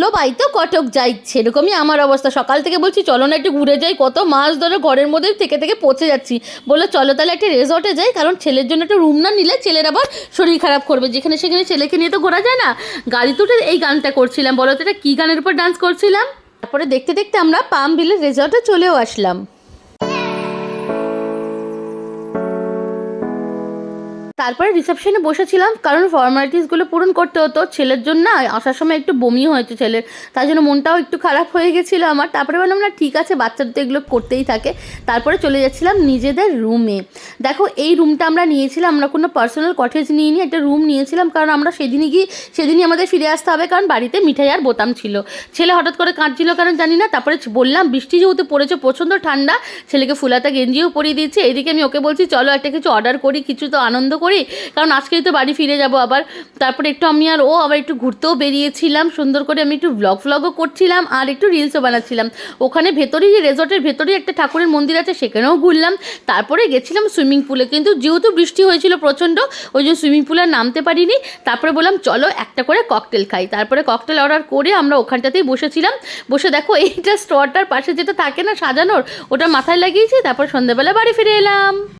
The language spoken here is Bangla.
লো বাড়িতে কটক যাই, সেরকমই আমার অবস্থা। সকাল থেকে বলছি, চলো না একটু ঘুরে যাই, কত মাস ধরে ঘরের মধ্যে থেকে থেকে পচে যাচ্ছি। বলল, চলো তাহলে একটা রেজর্টে যাই, কারণ ছেলের জন্য একটা রুম না নিলে ছেলের আবার শরীর খারাপ করবে। যেখানে সেখানে ছেলেকে নিয়ে তো ঘোরা যায় না। গাড়িতে উঠে এই গানটা করছিলাম। বলো তো এটা কী গানের উপর ডান্স করছিলাম? তারপরে দেখতে দেখতে আমরা পাম বিলের রেজর্টে চলেও আসলাম। তারপরে রিসেপশনে বসেছিলাম, কারণ ফর্মালিটিসগুলো পূরণ করতে হতো। ছেলের জন্য না, আসার সময় একটু বমি হয়েছে ছেলের, তার জন্য মনটাও একটু খারাপ হয়ে গেছিল আমার। তারপরে বললাম, না, ঠিক আছে, বাচ্চাদের তো এগুলো করতেই থাকে। তারপরে চলে যাচ্ছিলাম নিজেদের রুমে দেখো, এই রুমটা আমরা নিয়েছিলাম, আমরা কোনো পার্সোনাল কটেজ নিয়ে নিয়ে একটা রুম নিয়েছিলাম, কারণ আমরা সেদিনই গিয়ে, সেদিনই আমাদের ফিরে আসতে হবে, কারণ বাড়িতে মিঠাই আর বোতাম ছিল। ছেলে হঠাৎ করে কাঁদছিল কারণ জানি না, তারপরে বললাম, বৃষ্টি যেহেতু পড়েছে, প্রচণ্ড ঠান্ডা, ছেলেকে ফুলাতা গেঞ্জিও পরিয়ে দিয়েছে এদিকে আমি ওকে বলছি, চলো একটা কিছু অর্ডার করি, কিছু তো আনন্দ করি। কারণ আজকেই তো বাড়ি ফিরে যাব আবার। তারপরে একটু আমি আর ও আবার একটু ঘুরতেও বেরিয়েছিলাম, সুন্দর করে আমি একটু ব্লগ ফ্লগও করছিলাম আর একটু রিলসও বানাচ্ছিলাম। ওখানে ভেতরেই যে রেজর্টের ভেতরেই একটা ঠাকুরের মন্দির আছে, সেখানেও ঘুরলাম। তারপরে গেছিলাম সুইমিং পুলে কিন্তু যেহেতু বৃষ্টি হয়েছিল প্রচণ্ড, ওই যে সুইমিং পুলে নামতে পারিনি। তারপরে বললাম, চলো একটা করে ককটেল খাই। তারপরে ককটেল অর্ডার করে আমরা ওখানটাতেই বসেছিলাম। বসে দেখো, এইটা স্টোরটার পাশে যেটা থাকে না সাজানোর, ওটা মাথায় লাগিয়েছি, তারপর সন্ধ্যাবেলা বাড়ি ফিরে এলাম।